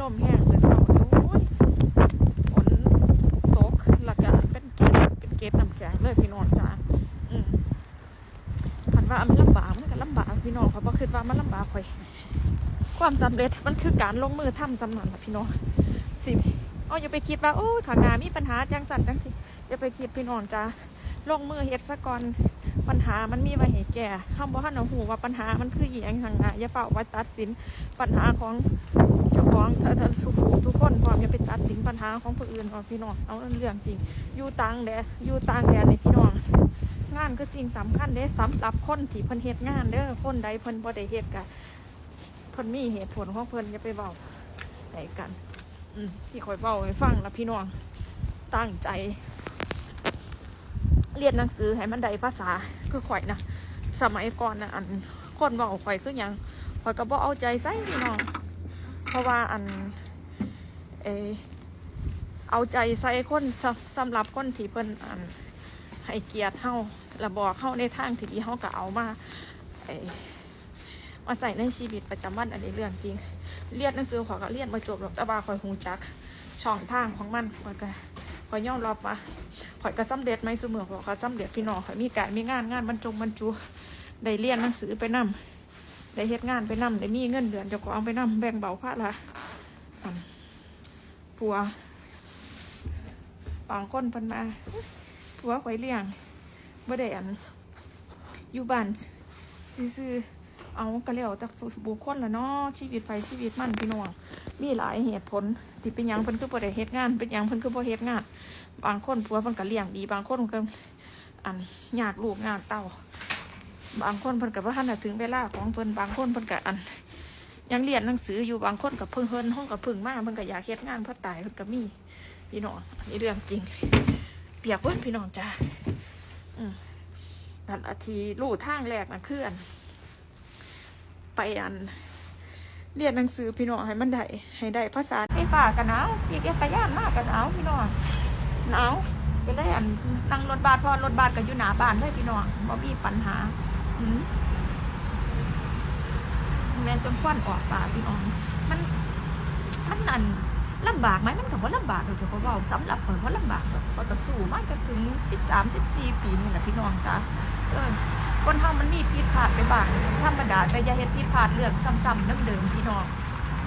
ลมแห้งเลยเศร้าโอ้ยฝนตกแล้วก็เป็นเกล็ดเป็นเกล็ดน้ำแข็งเลยพี่น้องจ้าอืมคันว่ามันลำบากมันก็ลำบากพี่น้องเขาบอกคิดว่ามันลำบากข่อยความสำเร็จมันคือการลงมือทำสำนันล่ะพี่น้องสิอาออย่าไปคิดว่าโอ้ทางหนามีปัญหาจังสันจังสิอย่าไปคิดพี่น้องจ้าลงมือเฮ็ดซะก่อน ปัญหามันมีไว้ให้แก่ห้ามบ่ทันเอาหูว่าปัญหามันคืออีหยังทางหนาอย่าเป่าไว้ตัดสินปัญหาของเจ้าของถ้าถ้าสุขทุกคนพร้อมอย่าไปตัดสินปัญหาของผู้อื่นเอาพี่น้องเอาเรื่องจริงอยู่ต่างแดนอยู่ต่างแดนในพี่น้องงานคือสิ่งสำคัญเด้สำหรับคนที่เพิ่นเฮ็ดงานเด้อคนใดเพิ่นบ่ได้เฮ็ดกะเพิ่นมีเหตุผลของเพิ่นอย่าไปเบาไหนกัน อืมที่คอยเบาให้ฟังล้วพี่น้องตั้งใจ เรียนหนังสือให้มันได้ภาษาคือข่อยนะสมัยก่อนนะอันคนเบาข่อยคือยังข่อยก็บ่เอาใจใส่พี่น้องเพราะว่าอันเอเอาใจใส่คนสำหรับคนที่เพิ่นอันให้เกียรติเฮาและบอกเฮาในทางที่ดีเฮาก็เอามาเอมาใส่ในชีวิตประจำวันอันนี้เรื่องจริง เรียนหนังสือขอยก็เรียนมาจบหรอกแต่ว่าขอยหูจักช่องทางของมันขอยก็ ขอยย่อมรับว่าขอยก็สำเร็จไหมเสมอขอยก็สำเร็จพี่น้องขอยมีการมีงานงานบรรจงบรรจุได้เรียนหนังสือไปนํได้เฮ็ดงานไปนํได้มีเงินเดือนเจ้าของไปนํแบ่งเบาภาระผัวบางคนพิ่นมาผัวข่อยเลี้ยงบ่ได้อันอยู่บ้านซื่อ เอาก็แล้วแต่บุคคลละเนาะชีวิตไฟชีวิตมันพี่น้องมีหลายเหตุผลที่เป็นยังเพิ่นคือบ่ได้เฮ็ดงาน เป็นยังเพิ่นคือบ่เฮ็ดงาน บางคนผัวเพิ่นก็เลี้ยงดี บางคนก็อันยากลูกงานเต้า บางคนเพิ่นก็บ่ทันถึงเวลาของเพิ่นบางคนเพิ่นก็อัน ยังเรียนหนังสืออยู่บางคนก็เพิ่งเฮินห้องก็เพิ่งมาเพิ่นก็อยากเฮ็ดงานเพื่อตายเพิ่นก็มีพี่น้องอันนี้เรื่องจริง เปียกเพิ่นพี่น้องจ้าอืมนั่นอาทีลู่ทางแรกนะคืออัน ไปอันเรียนหนังสือพี่น้องให้มันได้ให้ได้ภาษาไอ้ป่ากันหนาวพี่แกไปย่านมากกันหนาวพี่น้องหนาวก็ได้อันนั่งรถบัสพอรถบัสก็อยู่หน้าบ้านเลยพี่น้องบ่มีปัญหาอืแม่นจนควันออกปากพี่น้อง มันมันนั่นลำบากไหมมันก็บ่ลำบากเลยเถอะเขาบอกสำหรับคนว่าลำบากแบบเขาก็สู้มากจนถึงสิบสามสิบสี่ปีนี่แหละพี่น้องจ้าเออ คนเฮามันมีผิดพลาดไปบ้างธรรมดาแต่อย่าเฮ็ดผิดพลาดเรื่องซ้ำๆเดิมๆพี่น้อง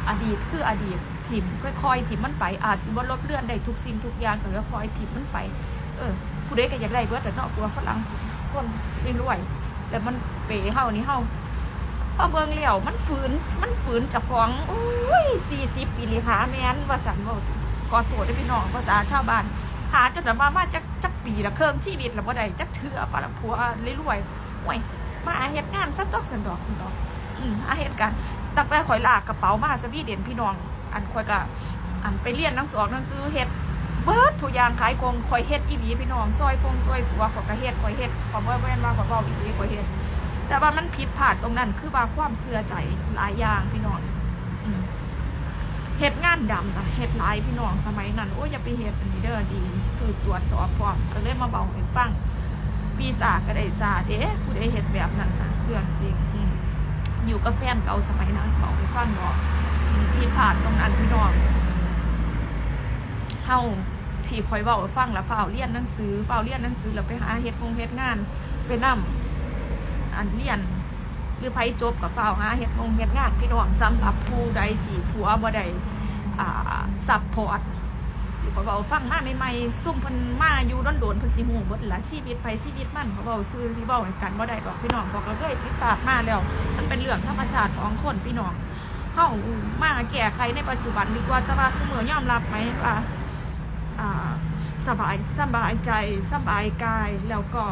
อดีตคืออดีตถิ่มค่อยๆถิ่มมันไปอาจสิบ่ลบเลื่อนได้ทุกสิ่งทุกอย่างแต่ค่อยๆถิ่มมันไป เออผู้ใดก็อยากได้เบิดแต่เนาะกลัวฝรั่งคนรวยๆแล้วมันเป๋เฮานี่เฮาพอเบิ่งแล้วมันฝืนมันฝืนเจ้าของโอ้ย40ปีลีหาแม่นว่าสันเว้าขอโทษเด้พี่น้องภาษาชาวบ้านหาจนแบบว่ามาจักจักปีละเครื่องชีวิตละบ่ได้จักเถื่อปะละผัวรวยๆ ห่วยมาเฮ็ดงานสักดอกสันดอกสันดอกอืมอาเหตุการณ์ตั้งแต่ข่อยลากกระเป๋ามาสวีเดนพี่น้อง อันข่อยก็อันไปเรียนหนังสือออกหนังสือเฮ็ดเบิร์ดทุกอย่างขายกงข่อยเฮ็ดอีหลีพี่น้องซอยพงซอยผัวข่อยก็เฮ็ดข่อยเฮ็ดข่อยบ่แม่นว่าข่อยเว้าอีหลีข่อยเฮ็ดแต่ว่ามันผิดพลาดตรงนั้นคือว่าความเสื่อใจหลายอย่างพี่น้องเฮ็ดงานดำนะเฮ็ดหลายพี่น้องสมัยนั้นโอ้ยอย่าไปเฮ็ดอันนี้เด้อดี คือตรวจสอบพร้อมก็เลยมาเบาให้ฟัง ปีศาจก็ได้ศาจเด้ผู้ใดเห็นแบบนั้นนะเรื่องจริงอืมอยู่กับแฟนเก่าสมัยนั้นบอกไปฟังเนาะอืมพี่ผ่านตรงนั้นพี่น้องเฮาที่คอยบอกไปฟังแล้วเฝ้าวเรียนหนังสือเฝ้าวเรียนหนังสือแล้วไปหาเฮ็ดงงเฮ็ดงานไปนํอันเรียนหรือไผจบกับเฝ้าวหาเฮ็ดงงเฮ็ดงานพี่น้องสำหรับผู้ใดที่ผัวบ่ได้อ่าซัพพอร์ต ที่เขาบอกฟังมาใหม่ๆซุ่มเพิ่นมาอยู่ด้นโดนเพิ่นสิฮู้เบิดละชีวิตไปชีวิตมันเขาบอกซื้อที่เว้าให้กันบ่ได้ดอกพี่น้องบอกก็เลยติดตามมาแล้ว มันเป็นเรื่องธรรมชาติของคนพี่น้องเฮามาแก้ไขในปัจจุบันดีกว่าแต่ว่าเสมอยอมรับไหมว่าสบายสบายใจสบายกาย แล้วก็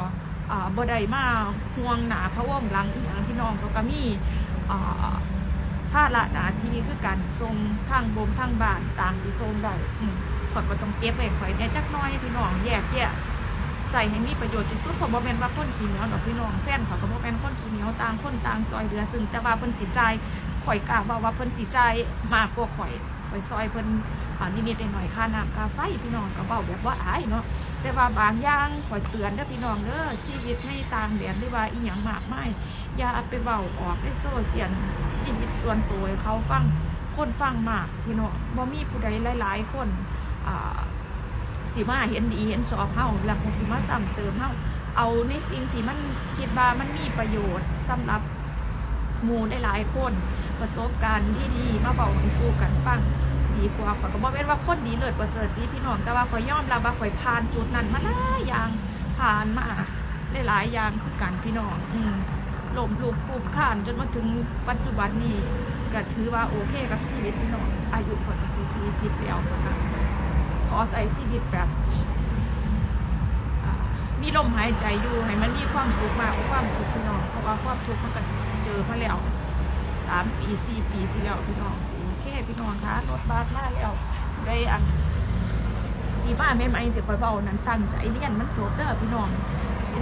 อ่าบ่ได้มาห่วงหนาพระวงหลังอีหยังพี่น้องเขาก็มีอ่าภาระหนา ที่คือการทรงทางบ่มทางบานตามที่ทรงได้อืมข่อยก็ต้องเก็บไว้ข่อยเนี่ยจักน้อยพี่น้องแยกแยะใส่ให้มีประโยชน์ที่สุดผมบ่แม่นว่าคนขี้เหนียวดอกพี่น้องแฟนเขาก็บ่แม่นคนขี้เหนียวต่างคนต่างซอยเรือซึ่งแต่ว่าเพิ่นสิใจข่อยกล้าว่าว่าเพิ่นสิใจมากกว่าข่อยข่อยซอยเพิ่นอ่านิดๆหน่อยๆค่าน้ำค่าไฟพี่น้องก็เว้าแบบว่าอายเนาะ แต่ว่าบางอย่างขอเตือนเด้อพี่น้องเด้อชีวิตในต่างแดนหรือว่าอีหยังมากมายอย่าไปเบาออกในโซเชียลชีวิตส่วนตัวเขาฟังคนฟังมากพี่น้องบ่มีผู้ใดหลาย ๆ คนอ่าสิมาเห็นดีเห็นชอบเฮาแล้วก็สิมาซ้ำเติมเฮาเอาในสิ่งที่มันคิดว่ามันมีประโยชน์สำหรับหมู่หลายๆคนประสบการณ์ที่ดีมาเบาให้สู้กันฟังีกว่าข่อยก็บอกเป็นว่าคนดีเลิศประเสริฐสีพี่น้องแต่ว่าข่อยยอมรับว่าข่อยผ่านจุดนั้นมาหลายอย่างผ่านมาหลายๆอย่างคือกันพี่น้องอืมล้มลุกคลุกคลานจนมาถึงปัจจุบันนี้ก็ถือว่าโอเคกับชีวิตพี่น้องอายุข่อยก็สี่สี่สิบแล้วนะคะขอใส่ชีวิตแบบมีลมหายใจอยู่ให้มันมีความสุขมากความทุกข์พี่น้องเพราะว่าความทุกข์มันก็เจอมาแล้วสามปีสี่ปีที่แล้วพี่น้อง พี่น้องคะรถบัสมาแล้วได้อันที่มาไม่ไม่สิคอยเบานั้นตั้งใจเรียนมันจบเด้อพี่น้อง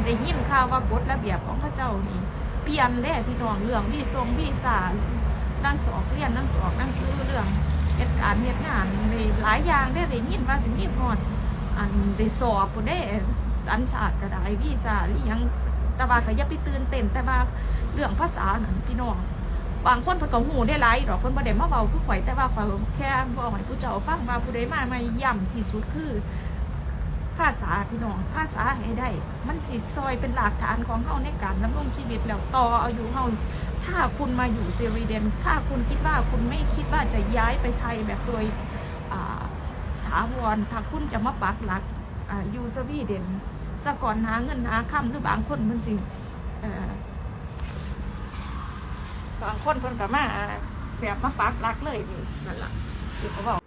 ได้ยินข่าวว่ากฎระเบียบของพระเจ้านี่เปลี่ยนได้พี่น้องเรื่องพี่ทรงพี่สารนั่งสอบเรียนนั่งสอบนั่งซื้อเรื่องเหตุการณ์เหตุงานในหลายอย่างได้ได้ยินว่าสิมีพอดอันได้สอบคนได้สัญชาติก็ได้วีซ่าหรือยังแต่ว่าก็อย่าไปตื่นเต้นแต่ว่าเรื่องภาษานั่นพี่น้อง บางคนเพิ่นก็หูได้หลายดอกเพิ่นบ่ได้มาเว้าคือข่อยแต่ว่าข่อยแค่บอกให้ผู้เจ้าฟังว่าผู้ใดมาไม่ย่ำที่สุดคือ ภาษาพี่น้องภาษาให้ได้ มันสิซอยเป็นหลักฐานของเฮาในการดำรงชีวิตแล้วต่ออายุเฮาถ้าคุณมาอยู่สวีเดน ถ้าคุณคิดว่าคุณไม่คิดว่าจะย้ายไปไทยแบบโดยถาวรถ้าคุณจะมาปักหลักอ่าอยู่สวีเดนสะก่อนหาเงินหาค่ำหรือบางคนมันสิเอ่อ บางคนเพิ่นก็มาแบบมาฝากรักเลยนี่นั่นล่ะที่เขาบอก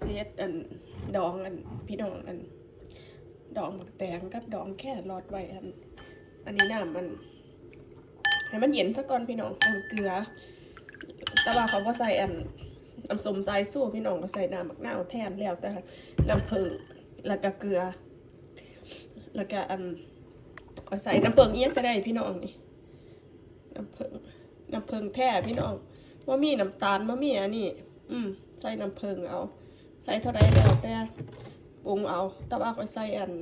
เซตอันดองอันพี่น้องอัน ดองหมักแตงกับดองแค่รอดไว้อัน อันนี้น้ำมัน ให้มันเย็นซะก่อนพี่น้องอันเกลือ แต่ว่าเขาก็ใส่อันน้ำส้มสายสู้พี่น้องก็ใส่น้ำมักหน้าวแทนแล้วแต่น้ำผึ้ง แล้วก็เกลือ แล้วก็อันใส่น้ำผึ้งเอี้ยงก็ได้พี่น้องนี่น้ำผึ้งน้ำผึ้งแท้พี่น้องว่ามีน้ำตาลว่ามีอันนี้อืมใส่น้ำผึ้งเอา ใส่เท่าไรแล้วแต่ปรุงเอาแต่ว่าก็ใส่อัน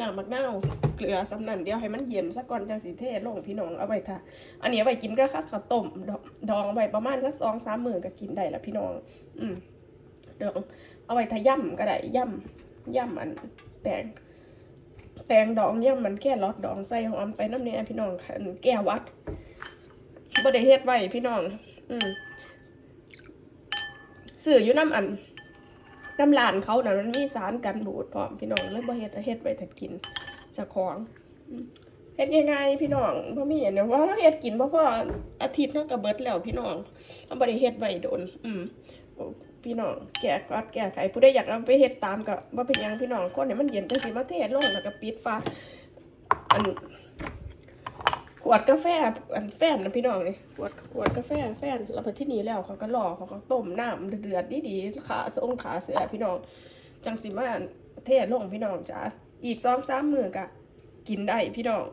น้ำมักนาวเกลือสำนันเดียวให้มันเย็นสักก่อนจังสีเทลงพี่น้องเอาไว้ท่าอันนี้ไว้กินก็ข้าวข้าวต้มดองดองไว้ประมาณสักสองสามมื้อก็กินได้แล้วพี่น้อง อืม ดอง เอาไว้ทาย่ำก็ได้ย่ำย่ำอันแตงแตงดองย่ำมันแก้รอดดองใส่หอมไปน้ำเนี้ยพี่น้องแก้วัดบ่ได้เฮ็ดไว้พี่น้อง อืมสื่ออยู่น้ำอันน้ำลานเขาน่ะมันมีสารกันบูดพร้อมพี่น้องเลยบ่เฮ็ดเฮ็ดไว้ถ้ากินจะของเฮ็ดง่ายๆพี่น้องบ่มีอันเนี้ว่าเฮ็ดกินบ่พออาทิตย์เนาะก็เบิดแล้วพี่น้องเฮาบ่ได้เฮ็ดไว้โดน อืม พี่น้องแก้กัดแก้ไขผู้ใดอยากเอาไปเฮ็ดตามก็บ่เป็นยังพี่น้องคนให้มันเย็นจังสิมาเทลงแล้วก็ปิดฝาอันขวดกาแฟอันแฟนนะพี่น้องนี่ขวดขวดกาแฟแฟนแล้วพอที่นี่แล้วเขาก็รอเขาก็ต้มน้ำเดือดดีๆขาสองขาเสือพี่น้องจังสิมาเทศลงพี่น้องจ้าอีกสองสามมือกะกินได้พี่น้อง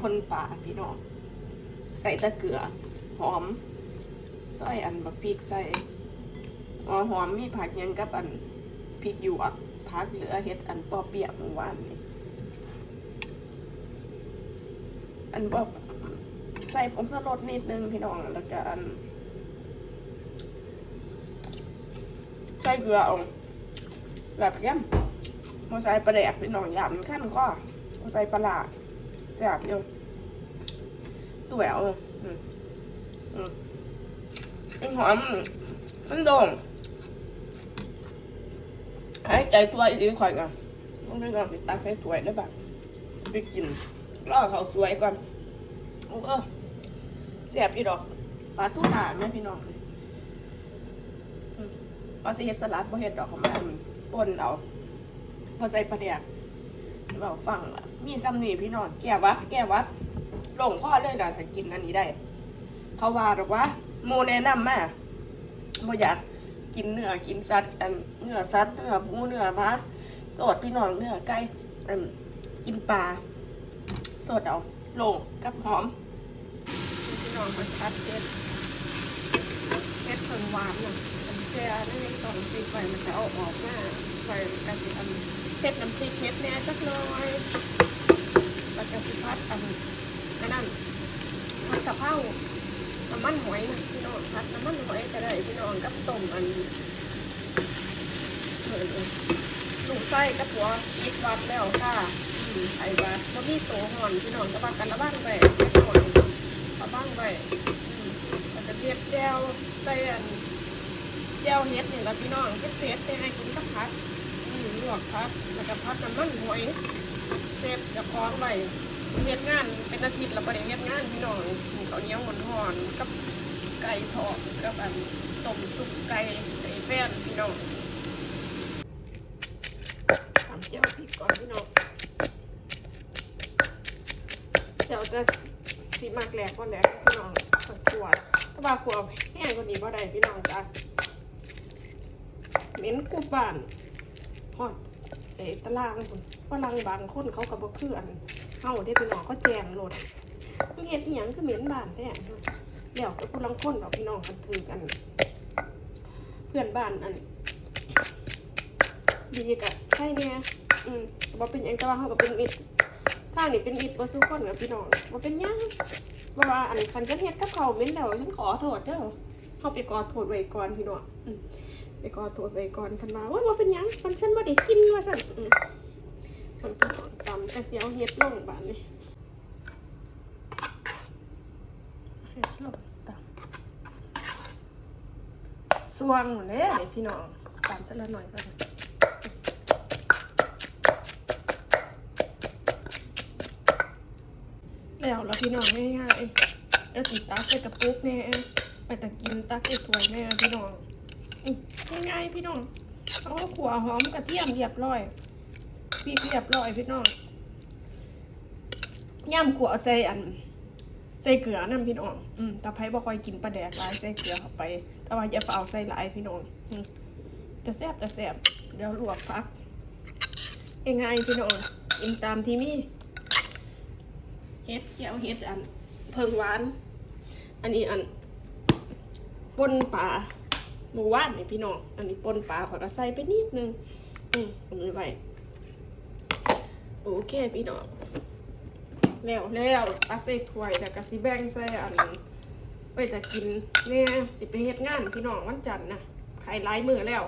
คนป่าพี่น้อง ใส่ตะเกีย หอมซอยอันบักพริกใส่อ๋อหอมมีผักยังกับอันพริกหยวกผักเหลือเฮ็ดอันปอเปียกเมื่อวานนี่อันบอกใส่ผงสลดนิดนึงพี่น้องแล้วก็อันใส่เกลือเอาแบบเข้มมาใส่ปลาแดกพี่น้องยำขั้นข้อมาใส่ปลาร้าแซ่บอยู่ตัวเอืมอื มมันหอมมันโด่งหายใจตัวอีกข่อยก่อนต้องไปก่อนสิดตักใส่ถ้วยได้ปะไปกินรอเขาสวยก่อนโอ้เออเสียบอีดอกปลาตู้หาแม่พี่น้องอืมเอาสิเฮ็ดสลัดบ่เฮ็ดดอกของมันป่นเอาพอใส่ปลาแดกเบาฟังละมีซ้ำนี่พี่น้องแก้วัด แก้วัดลงข้อเลยนะถ้ากินอันนี้ได้ เขาว่าดอกว่าโมแนะนำมาบ่อยากกินเนื้อกินสัตว์อันเนื้อสัตว์เนื้อหมูเนื้อมาสดพี่น้องเนื้อไก่อันกินปลาสดเอาโลงกับหอมพี่น้องมันชัดเจนเผ็ดเพิ่งหวานเนาะมันแช่ในต้องติดไว้มันจะเอาออกมาไว้กันสิอันเผ็ดน้ำพริกเผ็ดแน่จักหน้อยแล้วก็สิพัดอันอันนั้นผัดกะเพรา น้ำมันหอยนะพี่น้องผัดน้ำมันหอยก็ได้พี่น้องกับต้มอันเออลูไส้กับหัวอีกวัดแล้วค่ะไอ้วัดบ่มีโตหอนพี่น้องก็บังกันระบ้างไปพี่น้องระบ้างไปมก็จะเรียบแก้วใส่อันแจ่วเฮ็ดนี่ละพี่น้องเฮ็ดเผ็ดไปให้กินกับผักอืมลวกผักแล้วก็ผัดน้ำมันหอยเซฟจะคล้องไว้ เฮ็ดงานเป็นอาทิตย์แล้วบ่ได้เฮ็ดงานพี่น้องกินข้าวเหนียวห่อนๆกับไก่ทอดกับอันต้มซุปไก่ไก่แป้นพี่น้องทำเจียวพริกก่อนพี่น้องเดี๋ยวจะสีมากแหลกก่อนแหลกพี่น้องขวดขวดถ้าว่าขวดแห้งกว่านี้บ่ได้พี่น้องจ้ะเหม็นกูบ้านฮอดเอตะลาดคนฝรั่งบางคนเขาก็บ่คืออัน เฮาได้ไปน้องเขาแจงโหลดเฮ็ดอีหยังคือเหม็นบ้านแท้แล้วแต่ผู้ลังคนดอกพี่น้องกันถือกัน เพื่อนบ้านอัน ดีกะใช่เนี่ยอืมบ่เป็นยังแต่ว่าเฮาก็เป็นมิตรทางนี้เป็นมิตรบ่สู้คนกับพี่น้องบ่เป็นยังว่าว่าอันคันจะเฮ็ดกับเขาเหม็นแล้วฉันขอโทษเด้อเฮาไปขอโทษไว้ก่อนพี่น้องไปกอตัวไปก่อนคันมาว่าว่าเป็นยังมันฉันว่าได้กินว่าสั่นอืมมันก็สอน ตำแต่เสียวเฮ็ดลงบานนี่เฮ็ดลงตำสวงหมดเลยพี่น้องตำแต่ละหน่อยก็ได้แล้วแล้วพี่น้องง่ายๆแล้วติดตักใส่กระปุกเนี่ยไปแต่กินตักใส่ถ้วยแม่พี่น้องอืมง่ายๆพี่น้องเอาขัวหอมกระเทียมเรียบร้อย พริกเรียบร้อยพี่น้องย่ำขัวใส่อันใส่เกลือนั่นพี่น้อง อืมแต่ไพ่บ่ค่อยกินปลาแดกหลายใส่เกลือเข้าไป แต่ว่าอย่าเอาใส่หลายพี่น้องอจะแซ่บจะแซ่บเดี๋ยวลวกพักง่ายๆพี่น้องกินตามที่มีเฮ็ดแก้วเฮ็ดอัน เพิงหวาน อันนี้อันปนปลาหมูว่านนี่พี่น้อง อันนี้ปนปลาขอยก็ใส่ไปนิดนึง อืมอันนี้ไว้ โอเคพี่น้องแล้วแล้วตักใส่ถ้วยแล้วก็สิแบ่งใส่อันไว้จะกินเนี่ยสิไปเฮ็ดงานพี่น้องวันจันทร์นะขายหลายมือแล้ว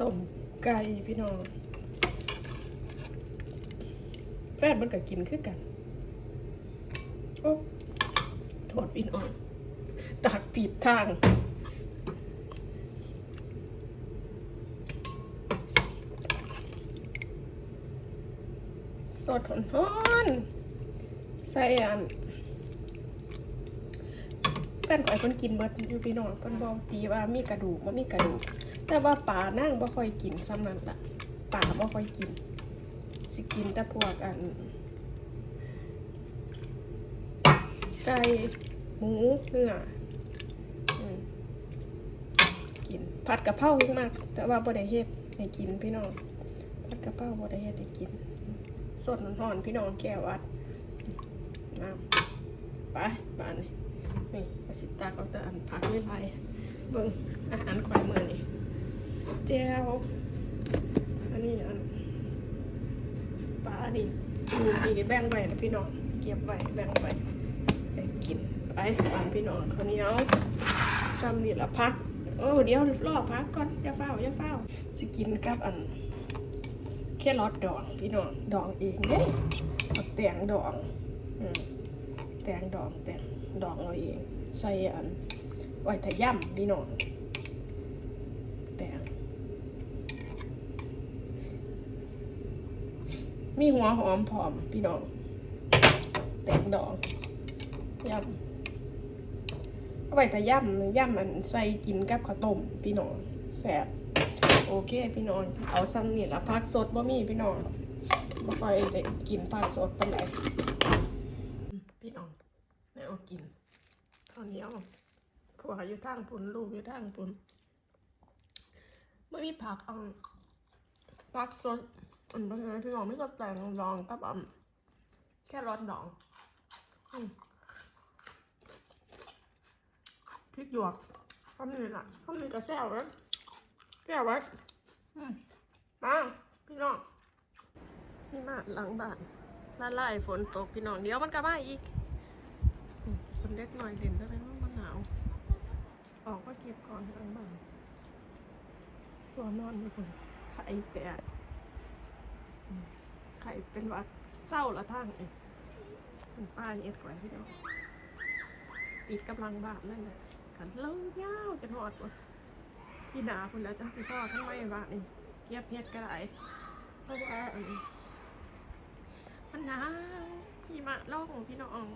ต้มไก่พี่น้องแฟนมันก็กินคือกันโอ้โทษพี่น้องตักปิดทาง สดฮ้อนใส่อันแป้นข่อยเพิ่นกินเบิดอยู่พี่น้องเพิ่นบอกตีว่ามีกระดูกบ่มีกระดูก แต่ว่าป่านั่งบ่ค่อยกินซ้ำนั่นล่ะป่าบ่ค่อยกิน สิกินแต่พวกอันไก่หมูเนื้อกินผัดกะเพราขึ้นมาก แต่ว่าบ่ได้เฮ็ดให้กินพี่น้องผัดกะเพราบ่ได้เฮ็ดให้กิน สดร้อนๆพี่น้องแก้ววัดน้ำไปบ้านนี่นี่มาสิตาเอาแต่อันผักไม่ไรเบิ่งอาหารควายมือนี่แจ้วอันนี้อันปลานี่ดูดีแบ่งไว้นะพี่น้องเก็บไว้แบ่งไว้ไปกินไปบ้านพี่น้องข้าเนียซ้ำนี่ละพักโอ้เดี๋ยวรอพักก่อนอย่าเฝ้าอย่าเฝ้า สิกินกับอัน ค่รอดดองพี่น้องดองเองเด้เอาแตงดองอืมแตงดองแตงดองเอาเอง ใส่อันไว้ทะย่ำพี่น้องแตงมีหัวหอมพร้อมพี่น้องแตงดองย่ำเอาไว้ทะย่ำย่ำมันใส่กินกับข้าวต้มพี่น้องแซ่บ โอเคพี่น้องเอาซ้ำนี่ละผักสดบ่มีพี่น้องบ่ค่อยได้กินผักสดปานใดพี่น้องได้เอากินข้าวเหนียวผัวอยู่ทางปุ่นลูกอยู่ทางปุ่นไม่มีผักเอาผักสดอันเป็นไงพี่น้องไม่ก็แตงดองกับอันแค่รสดองพริกหยวกข้าวเหนียวอะข้าวเหนียวกระแซวแล้ว เปรี้ยวไว้อืมมาพี่น้องนี่มาหลังบ้านละลายฝนตกพี่น้องเดี๋ยวมันก็มาอีกอืมคนเล็กหน่อยเด่นได้ไหมว่ามันหนาวออกมาเก็บก่อนหลังบ้านตัวนอนอยู่คนไข่แตกอืมไข่เป็นหวัดเศร้าละทั้งเองมันป้าเอ็ดก่อนพี่น้องติดกำลังบ้านนั่นแหละกันเล่ายาวจะหอดวะ พี่ดาคุณแล้วจังสิพ่อทำไมบ้านี่เก็บเห็ดก็ได้เพราะว่ามันหนาพี่มะลกของพี่น้อง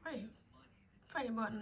ไฟไฟบอล